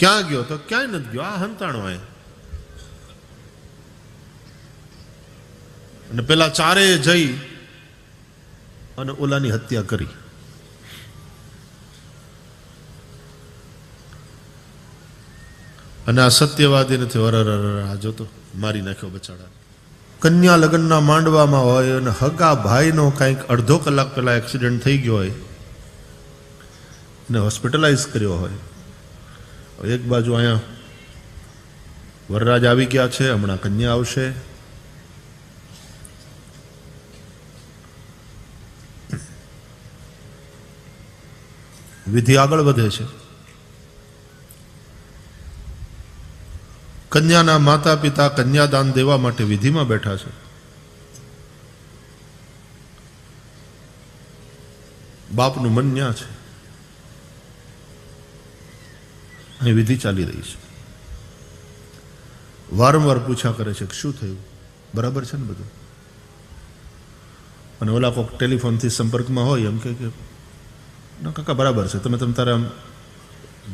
ક્યાં ગયો? તો ક્યાંય નથી ગયો. આ હંતાણો આય અને પેલા ચારે જઈ અને ઓલાની હત્યા કરી. અને આ સત્યવાદી નથી. અરર અરર આ જોતો. મારી નાખ્યો બચાડા. કન્યા લગ્નના માંડવામાં હોય અને હગા ભાઈનો કાંઈક અડધો કલાક પહેલા એક્સિડન્ટ થઈ ગયો હોય ને હોસ્પિટલાઇઝ કર્યો હોય. એક બાજુ અહીંયા વરરાજ આવી ગયા છે, હમણાં કન્યા આવશે. વિધિ આગળ વધે છે. કન્યાના માતા પિતા કન્યાદાન દેવા માટે વિધિમાં બેઠા છે. બાપનું મન ન્યા છે. અહીં વિધિ ચાલી રહી છે. વારંવાર પૂછા કરે છે કે શું થયું? બરાબર છે ને બધું? અને ઓલા કોઈક ટેલિફોનથી સંપર્કમાં હોય એમ કે, ના કાકા બરાબર છે. તમે તમે તારે આમ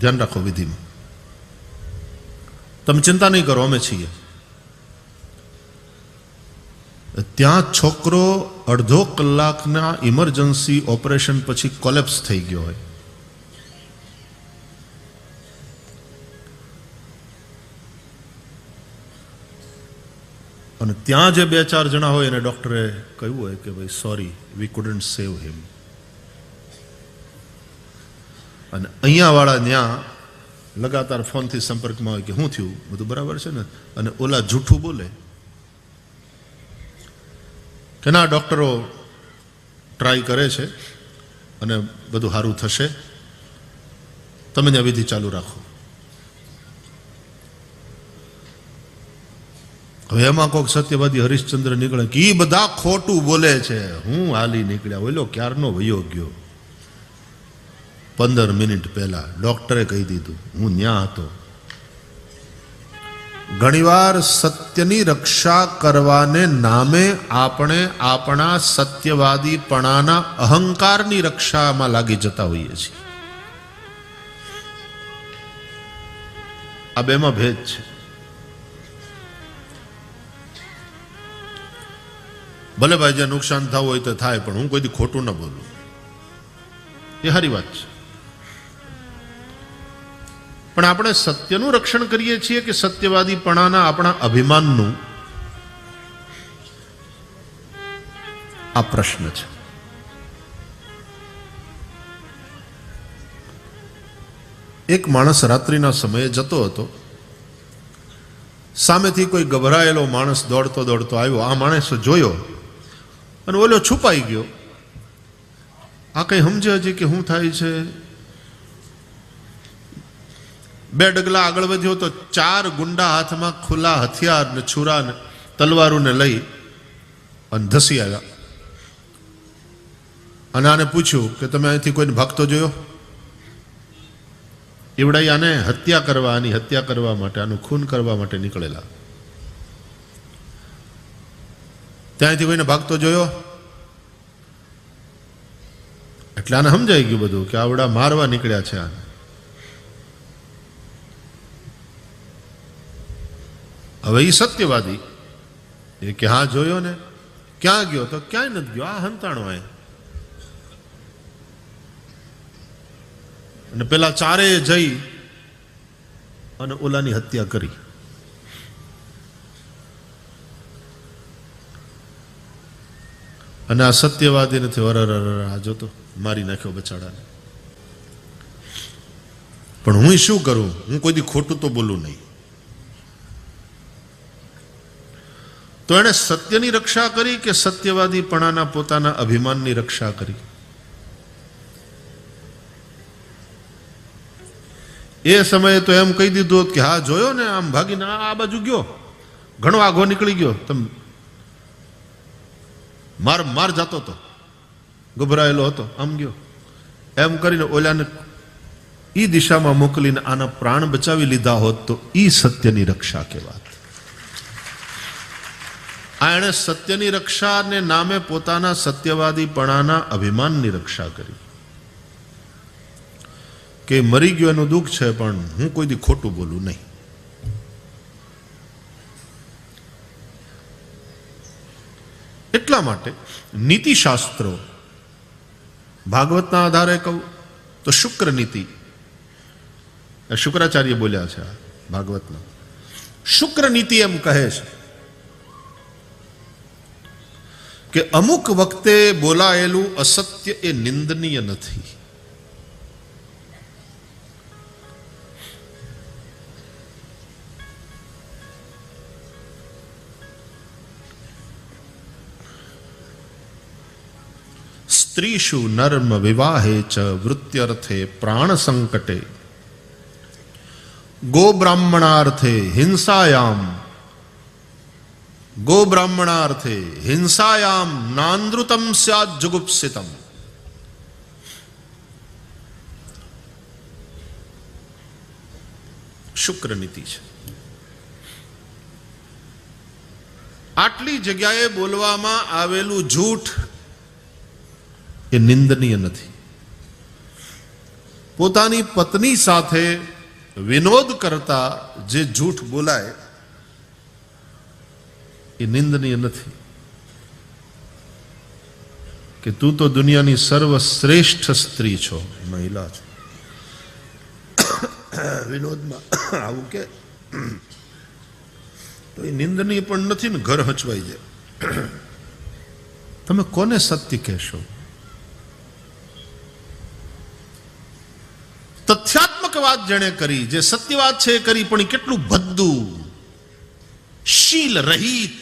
ધ્યાન રાખો વિધિમાં તમે ચિંતા નહીં કરો અમે છીએ. ત્યાં છોકરો અડધો કલાકના ઇમરજન્સી ઓપરેશન પછી કોલેપ્સ થઈ ગયો હોય. અને ત્યાં જે બે ચાર જણા હોય એને ડૉક્ટરે કહ્યું હોય કે ભાઈ સોરી વી કુડન્ટ સેવ હિમ અને અહીંયા વાળા ત્યાં લગાતાર ફોનથી સંપર્કમાં હોય કે શું થયું? બધું બરાબર છે ને. અને ઓલા જૂઠું બોલે કે, ના, ડૉક્ટરો ટ્રાય કરે છે અને બધું સારું થશે. તમે ત્યાં વિધિ ચાલુ રાખો. હવે એમાં કોઈક સત્યવાદી હરિશ્ચંદ્ર નીકળે કે એ બધા ખોટું બોલે છે. હું હાલી નીકળ્યા. ઓલો ક્યારનો વયો ગયો? પંદર મિનિટ પહેલા ડોક્ટરે કહી દીધું, હું ન્યા હતો. ઘણીવાર સત્યની રક્ષા કરવાને નામે આપણે આપણા સત્યવાદીપણાના અહંકારની રક્ષામાં લાગી જતા હોઈએ છીએ. આ બેમાં ભેદ છે. ભલે ભાઈ જ્યાં નુકસાન થવું હોય તો થાય, પણ હું કોઈથી ખોટું ન બોલું. એ સારી વાત છે. પણ આપણે સત્યનું રક્ષણ કરીએ છીએ કે સત્યવાદીપણાના આપણા અભિમાનનું? આ પ્રશ્ન છે. એક માણસ રાત્રિના સમયે જતો હતો. સામેથી કોઈ ગભરાયેલો માણસ દોડતો દોડતો આવ્યો. આ માણસ જોયો અને ઓલો છુપાઈ ગયો. આ કઈ સમજે હજી કે શું થાય છે? બે ડગલા આગળ વધ્યો તો ચાર ગુંડા હાથમાં ખુલ્લા હથિયાર ને છુરા ને તલવારોને લઈ અને ધસી આવ્યા. અને આને પૂછ્યું કે તમે અહીંથી કોઈને ભાગતો જોયો? એવડાઈ આને હત્યા કરવા, આની હત્યા કરવા માટે, આનું ખૂન કરવા માટે નીકળેલા. ત્યાંથી કોઈને ભાગતો જોયો? એટલે આને સમજાઈ ગયું બધું કે આવડા મારવા નીકળ્યા છે આને. હવે એ સત્યવાદી. એ કે, હા, જોયો ને. ક્યાં ગયો તો? ક્યાંય નથી ગયો. આ હંતાણો એ અને પેલા ચારે જઈ અને ઓલાની હત્યા કરી. અને આ સત્યવાદી નથી. અરર આ જોતો મારી નાખ્યો બચાડાને. પણ હું શું કરું? હું કોઈ દી ખોટું તો બોલું નહીં. તો એણે સત્યની રક્ષા કરી કે સત્યવાદીપણાના પોતાના અભિમાનની રક્ષા કરી? એ સમયે તો એમ કહી દીધું કે, હા, જોયો ને, આમ ભાગીને આ બાજુ ગયો. ઘણો આઘો નીકળી ગયો. તમ માર માર જતો હતો. ગભરાયેલો હતો. આમ ગયો. એમ કરીને ઓલાને એ દિશામાં મોકલીને આના પ્રાણ બચાવી લીધા હોત તો એ સત્યની રક્ષા કહેવાત. આ એણે સત્યની રક્ષાને નામે પોતાના સત્યવાદીપણાના અભિમાનની રક્ષા કરી. કે મરી ગયો એનું દુઃખ છે પણ હું કોઈ દી ખોટું બોલું નહીં. એટલા માટે નીતિશાસ્ત્રો ભાગવતના આધારે કહું તો શુક્ર નીતિ. શુક્રાચાર્ય બોલ્યા છે આ ભાગવતમાં શુક્ર નીતિ એમ કહે છે કે અમુક વખતે બોલાયેલું અસત્ય એ નિંદનીય નથી. સ્ત્રીષુ નર્મ વિવાહે ચ વૃત્યર્થે પ્રાણ સંકટે ગો બ્રાહ્મણાર્થે હિંસાયામ ગો બ્રાહ્મણાર્થે હિંસાયામ નાનૃતમ સ્યાદ જુગુપ્સિતમ. શુક્ર નીતિ છે. આટલી જગ્યાએ બોલવામાં આવેલું જૂઠ એ નિંદનીય નથી. પોતાની પત્ની સાથે વિનોદ કરતા જે જૂઠ બોલાય, એ નિંદનીય નથી. કે તું તો દુનિયાની સર્વશ્રેષ્ઠ સ્ત્રી છો. મહિલા છો. વિનોદમાં આવું કે, તો એ નિંદનીય પણ નથી ને ઘર હચવાઈ જાય. તમે કોને સત્ય કહેશો? તથ્યાત્મક વાત જેણે કરી, જે સત્ય વાત છે એ કરી, પણ કેટલું ભદ્દું, શીલ રહિત.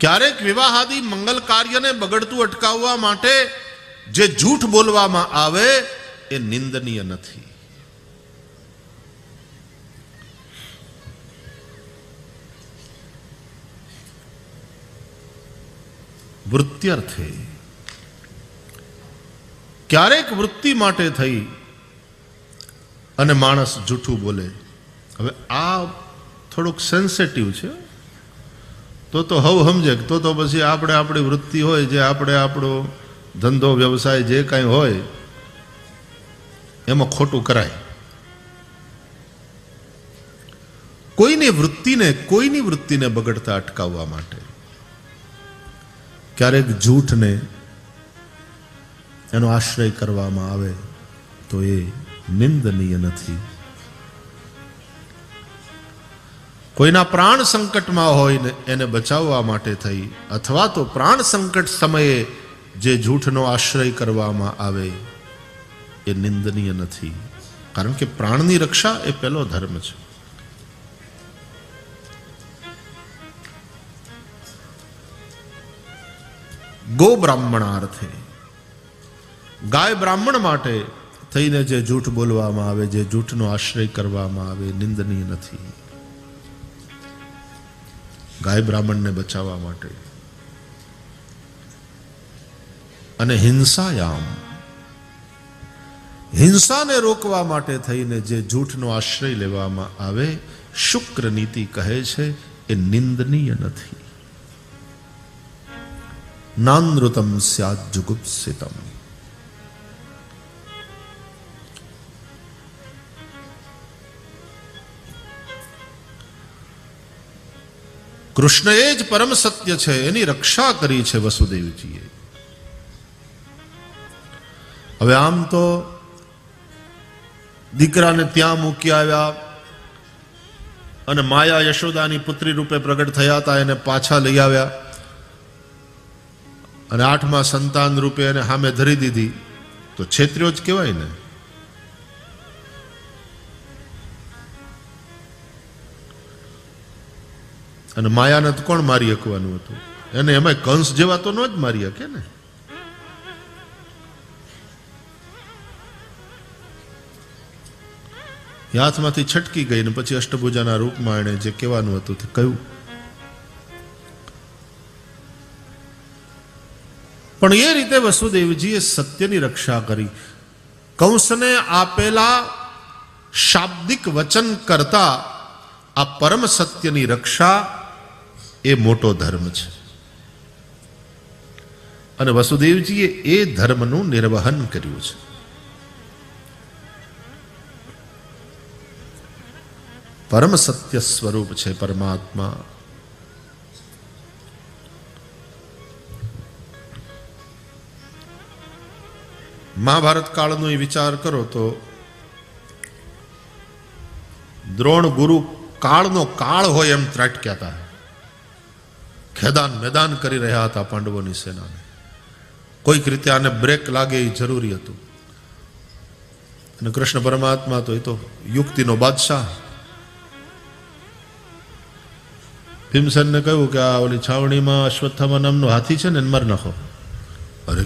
ક્યારેક વિવાહાદી મંગલ કાર્યને બગડતું અટકાવવા માટે જે જૂઠ બોલવામાં આવે, એ નિંદનીય નથી. વૃત્યર્થે ક્યારેક વૃત્તિ માટે થઈ અને માણસ જૂઠું બોલે. હવે આ થોડુંક સેન્સેટિવ છે. તો તો હવ સમજે તો તો પછી આપણે આપણી વૃત્તિ હોય જે આપણે આપણો ધંધો, વ્યવસાય જે કાંઈ હોય, એમાં ખોટું કરાય. કોઈની વૃત્તિને કોઈની વૃત્તિને બગડતા અટકાવવા માટે. ક્યારેક જૂઠને એનો આશ્રય કરવામાં આવે તો એ નિંદનીય નથી. કોઈના પ્રાણ સંકટમાં હોય ને એને બચાવવા માટે થઈ અથવા તો પ્રાણ સંકટ સમયે જે જૂઠનો આશ્રય કરવામાં આવે એ નિંદનીય નથી. કારણ કે પ્રાણની રક્ષા એ પહેલો ધર્મ છે. ગો બ્રાહ્મણાર્થે. ગાય બ્રાહ્મણ માટે થઈને જે જૂઠ બોલવામાં આવે, જે જૂઠનો આશ્રય કરવામાં આવે, નિંદનીય નથી. ગાય બ્રાહ્મણને બચાવવા માટે. અને હિંસાયામ. હિંસાને રોકવા માટે થઈને જે જૂઠનો આશ્રય લેવામાં આવે, શુક્ર નીતિ કહે છે, એ નિંદનીય નથી. નાનૃતમ સ્યાદ જુગુપ્સિતમ એ જ પરમ સત્ય છે એની રક્ષા કરી છે વસુદેવજીએ હવે આમ તો દીકરાને ત્યાં મૂકી આવ્યા અને માયા યશોદાની પુત્રી રૂપે પ્રગટ થયા હતા, એને પાછા લઈ આવ્યા. અને આઠમાં સંતાન રૂપે એને સામે ધરી દીધી. તો છેત્રીઓ જ કહેવાય ને. અને માયાને તો કોણ મારી શકવાનું હતું? એને એમાં કંસ જેવા તો ન જ મારી શકે ને. હાથમાંથી છટકી ગઈ ને પછી અષ્ટભુજાના રૂપમાં એણે જે કહેવાનું હતું તે કહ્યું. પણ એ રીતે વસુદેવજીએ સત્યની રક્ષા કરી. કંસને આપેલા શાબ્દિક વચન કરતા આ પરમ સત્યની રક્ષા એ મોટો ધર્મ છે. અને વસુદેવજીએ એ ધર્મનું નિર્વહન કર્યું છે. પરમ સત્ય સ્વરૂપ છે પરમાત્મા. મહાભારત કાળનો એ વિચાર કરો તો દ્રોણ ગુરુ કાળનો કાળ હોય એમ ત્રાટક્યા હતા ખેદાન મેદાન કરી રહ્યા હતા પાંડવોની સેનાને. કોઈક રીતે આને બ્રેક લાગે એ જરૂરી હતું. અને કૃષ્ણ પરમાત્મા તો એ તો યુક્તિનો બાદશાહ. ભીમસેનને કહ્યું કે આ ઓલી છાવણીમાં અશ્વત્થામા નામનો હાથી છે ને એને મારી નાખો.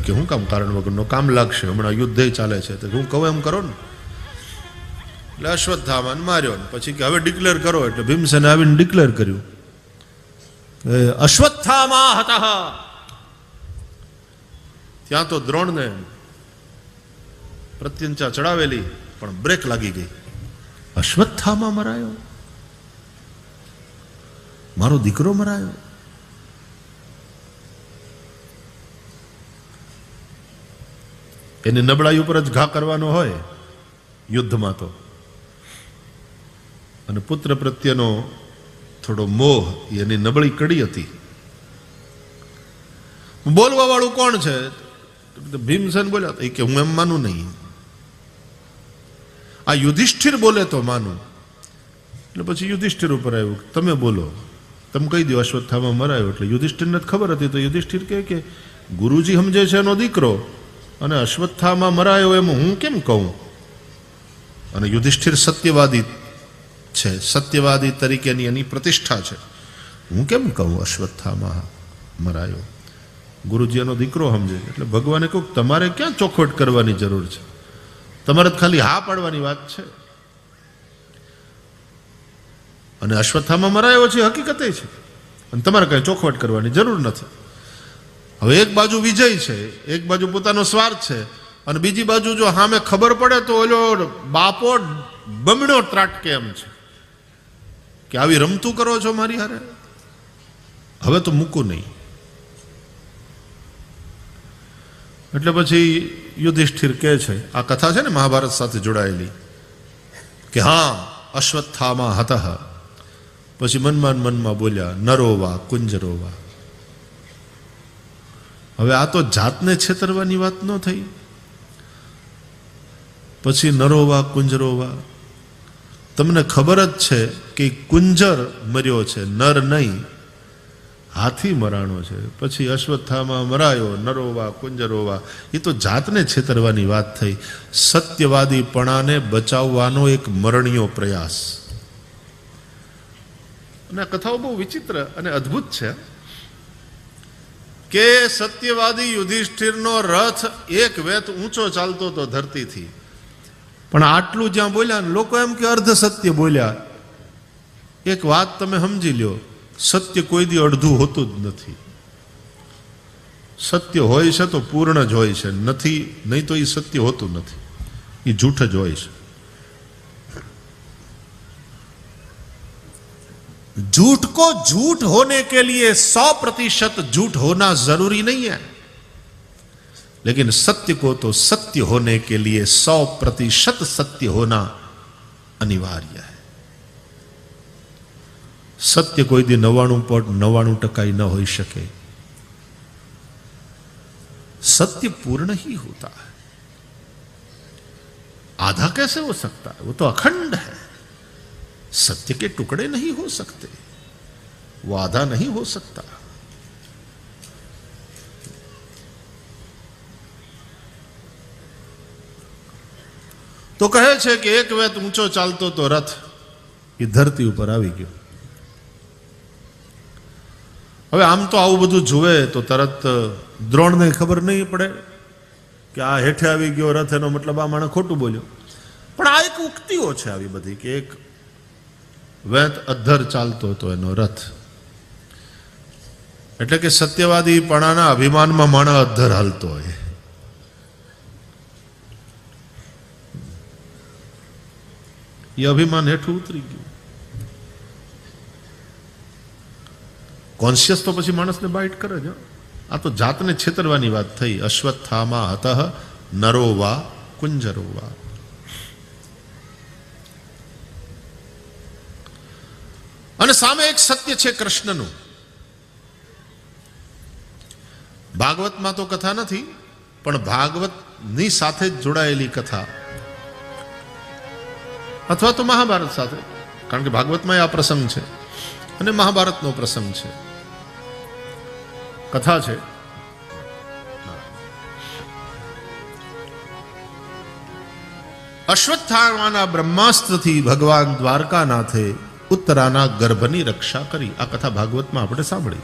કે હું કામ કારણ વગરનું? કામ લાગશે. હમણાં યુદ્ધ ચાલે છે. તો હું કહું એમ કરો ને. એટલે અશ્વત્થામાને માર્યો ને. પછી કે હવે ડિક્લેર કરો. એટલે ભીમસેને આવીને ડિક્લેર કર્યું. અશ્વત્થામા હતા ત્યાં તો દ્રોણને પ્રત્યંચા ચડાવેલી, પણ બ્રેક લાગી ગઈ. અશ્વત્થામાં મરાયો. મારો દીકરો મરાયો. એની નબળાઈ ઉપર જ ઘા કરવાનો હોય યુદ્ધમાં તો. અને પુત્ર પ્રત્યેનો થોડો મોહ એની નબળી કડી હતી. બોલવા વાળું કોણ છે? ભીમસેન બોલ્યા એ કે, હું એમ માનું નહીં. આ યુધિષ્ઠિર બોલે તો માનું. એટલે પછી યુધિષ્ઠિર ઉપર આવ્યું તમે બોલો. તમે કહી દો અશ્વત્થામાં મરાયો. એટલે યુધિષ્ઠિરને ખબર હતી. તો યુધિષ્ઠિર કહે કે, ગુરુજી સમજે છે એનો દીકરો. અને અશ્વત્થામાં મરાયો એમ હું કેમ કહું? અને યુધિષ્ઠિર સત્યવાદી છે. સત્યવાદી તરીકેની એની પ્રતિષ્ઠા છે. હું કેમ કહું અશ્વત્થામાં મરાયો? ગુરુજી એનો દીકરો સમજે. એટલે ભગવાને કહું તમારે ક્યાં ચોખવટ કરવાની જરૂર છે? તમારે ખાલી હા પાડવાની વાત છે. અને અશ્વત્થામાં મરાયો છે હકીકતે છે. અને તમારે કઈ ચોખવટ કરવાની જરૂર નથી. હવે એક બાજુ વિજય છે, એક બાજુ પોતાનો સ્વાર્થ છે, અને બીજી બાજુ જો સામે ખબર પડે તો ઓલો બાપો બમણો ત્રાટકે એમ છે. કે આવી રમતું કરો છો મારી હારે? હવે તો મૂકું નહીં. એટલે પછી યુધિષ્ઠિર કહે છે, આ કથા છે ને મહાભારત સાથે જોડાયેલી, કે હા, અશ્વત્થામાં હતા. પછી મનમાં મનમાં બોલ્યા, નરોવા, કુંજરોવા. હવે આ તો જાતને છેતરવાની વાત ન થઈ. પછી નરોવા, કુંજરોવા. તમને ખબર જ છે કે કુંજર મર્યો છે, નર નહીં. હાથી મરાણો છે. પછી અશ્વત્થામાં મરાયો, નરોવા, કુંજરોવા. એ તો જાતને છેતરવાની વાત થઈ. સત્યવાદીપણાને બચાવવાનો એક મરણીયો પ્રયાસ. અને આ કથાઓ બહુ વિચિત્ર અને અદ્ભુત છે. કે સત્યવાદી યુધિષ્ઠિરનો રથ એક વેત ઊંચો ચાલતો હતો ધરતીથી. પણ આટલું જ્યાં બોલ્યા ને લોકો એમ કે અર્ધ સત્ય બોલ્યા. એક વાત તમે સમજી લ્યો, સત્ય કોઈ દી અડધું હોતું જ નથી. સત્ય હોય છે તો પૂર્ણ જ હોય છે, નથી, નહીં તો એ સત્ય હોતું નથી. એ જૂઠ જ હોય છે. झूठ को झूठ होने के लिए सौ प्रतिशत झूठ होना ज़रूरी नहीं है। लेकिन सत्य को तो सत्य होने के लिए सौ प्रतिशत सत्य होना अनिवार्य है। सत्य कोई दी नवाणु पॉट नवाणु टकाई न हो सके सत्य पूर्ण ही होता है। आधा कैसे हो सकता है? वो तो अखंड है। सत्य के टुकड़े नहीं हो सकते वो आधा नहीं हो सकता તો કહે છે કે એક વેત ઊંચો ચાલતો તો રથ એ ધરતી ઉપર આવી ગયો હવે આમ તો આવું બધું જુએ તો તરત દ્રોણને ખબર નહીં પડે કે આ હેઠે આવી ગયો રથ એનો મતલબ આ માણસ ખોટું બોલ્યો પણ આ એક ઉક્તિઓ છે આવી બધી કે એક વેત અધ્ધર ચાલતો હતો એનો રથ. એટલે કે સત્યવાદી પણાના અભિમાનમાં માણસ અધ્ધર હાલતો હોય. એ અભિમાન હેઠું ઉતરી ગયું. કોન્શિયસ તો પછી માણસને બાઇટ કરે છે આ તો જાતને છેતરવાની વાત થઈ. અશ્વત્થામાં હતઃ નરો વા કુંજરો વા અને સામે એક સત્ય છે કૃષ્ણનું. ભાગવતમાં તો કથા નથી, પણ ભાગવતની સાથે જ જોડાયેલી કથા. અથવા તો મહાભારત સાથે, કારણ કે ભાગવતમાં આ પ્રસંગ છે અને મહાભારતનો પ્રસંગ છે. કથા છે. અશ્વત્થામાના બ્રહ્માસ્ત્રથી ભગવાન દ્વારકાનાથે ઉત્તરાના ગર્ભની રક્ષા કરી. આ કથા ભાગવતમાં આપણે સાંભળી.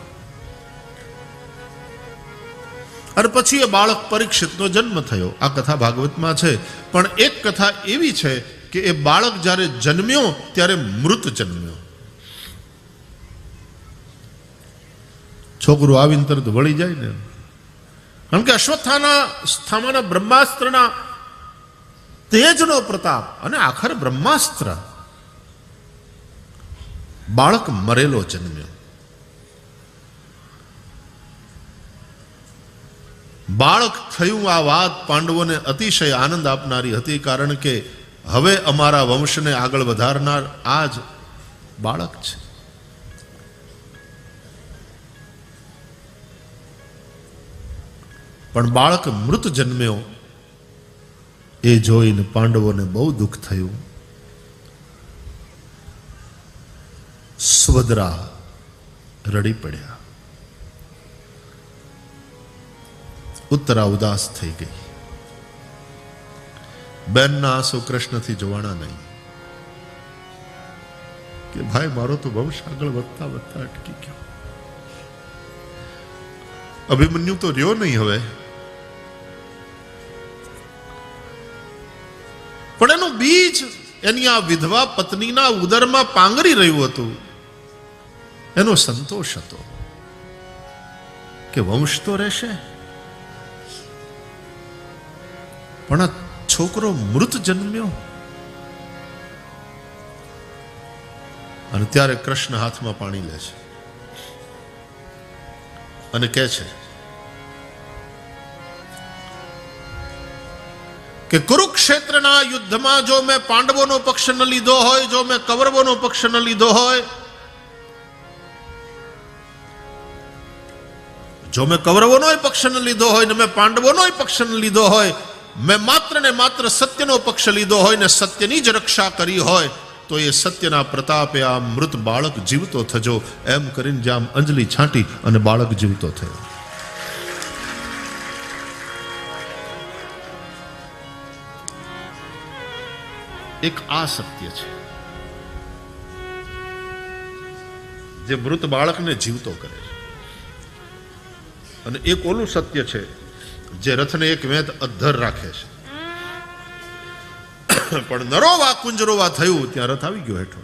અને પછી એ બાળક પરીક્ષિતનો જન્મ થયો. આ કથા ભાગવતમાં છે. પણ એક કથા એવી છે કે એ બાળક જ્યારે જન્મ્યો ત્યારે મૃત જન્મ્યો. છોકરો આવીને તરત વળી જાય ને. કારણ કે અશ્વત્થાના સ્થામાના બ્રહ્માસ્ત્રના તેજનો પ્રતાપ અને આખર બ્રહ્માસ્ત્ર બાળક મરેલો જન્મ્યો. બાળક થયું આ વાત પાંડવોને અતિશય આનંદ આપનારી હતી કારણ કે હવે અમારા વંશને આગળ વધારનાર આ જ બાળક છે. પણ બાળક મૃત જન્મ્યો. એ જોઈને પાંડવોને બહુ દુઃખ થયું. સુભદ્રા રડી પડ્યા. ઉત્તરા ઉદાસ થઈ ગઈ. બેનના આંસુ કૃષ્ણથી જોવાના નહીં. કે ભાઈ, મારો તો વંશ આગળ વધતા વધતા અટકી ગયો. અભિમન્યુ તો રહ્યો નહીં હવે. પણ એનું બીજ એની આ વિધવા પત્નીના ઉદરમાં પાંગરી રહ્યું હતું. એનો સંતોષ હતો કે વંશ તો રહેશે. પણ આ છોકરો મૃત જન્મ્યો. અને ત્યારે કૃષ્ણ હાથમાં પાણી લે છે. અને કહે છે કે કુરુક્ષેત્રના યુદ્ધમાં જો મેં પાંડવોનો પક્ષ ન લીધો હોય, જો મેં કૌરવોનો પક્ષ ન લીધો હોય જો મેં કૌરવોનોય પક્ષ લીધો હોય ને મેં પાંડવોનોય પક્ષ લીધો હોય, મેં માત્ર ને માત્ર સત્યનો પક્ષ લીધો હોય ને સત્યની જ રક્ષા કરી હોય, તો એ સત્યના પ્રતાપે આ મૃત બાળક જીવતો થજો. એમ કરીને જ્યાં અંજલિ છાંટી અને બાળક જીવતો થયો. એક આ સત્ય છે, જે મૃત બાળકને જીવતો કરે છે. અને એક ઓલું સત્ય છે, જે રથને એક વેદ અધ્ધર રાખે છે. પણ નરોવા કુંજરોવા થયું, ત્યાં રથ આવી ગયો હેઠો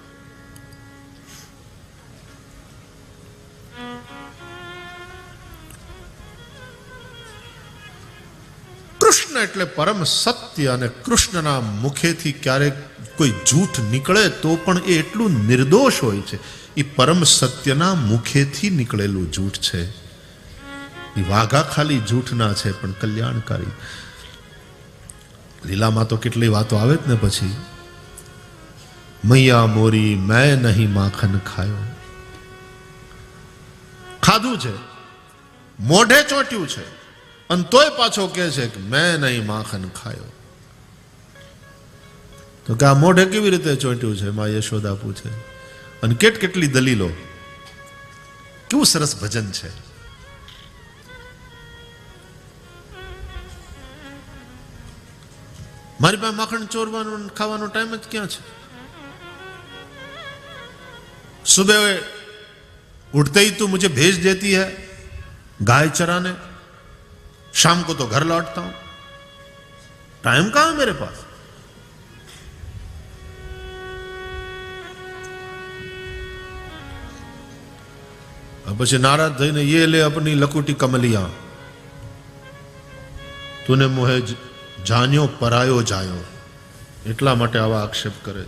કૃષ્ણ એટલે પરમ સત્ય અને કૃષ્ણના મુખેથી ક્યારેક કોઈ જૂઠ નીકળે તો પણ એ એટલું નિર્દોષ હોય છે. એ પરમ સત્યના મુખેથી નીકળેલું જૂઠ છે. એ વાઘા ખાલી જૂઠના છે, પણ કલ્યાણકારી. લીલામાં તો કેટલી વાતો આવે જ ને પછી. મૈયા મોરી મેં નહીં માખન ખાયો. ખાધું છે, મોઢે ચોટ્યું છે, અને તોય પાછો કહે છે કે મેં નહીં માખન ખાયો. તો કે આ મોઢે કેવી રીતે ચોંટ્યું છે, માં યશોદા પૂછે. અને કેટ કેટલી દલીલો. કેવું સરસ ભજન છે. મારી પાસે માખણ ચોરવાનો અને ખાવાનો ટાઈમ જ ક્યાં છે सुबह उठते ही तू मुझे भेज देती है गाय चराने शाम को तो घर लौटता हूं टाइम कहां है मेरे पास अब પછી નારાજ થઈને ये ले अपनी लकुटी कमलिया તૂને મોહે જાન્યો પરાયો જાયો. એટલા માટે આવા આક્ષેપ કરે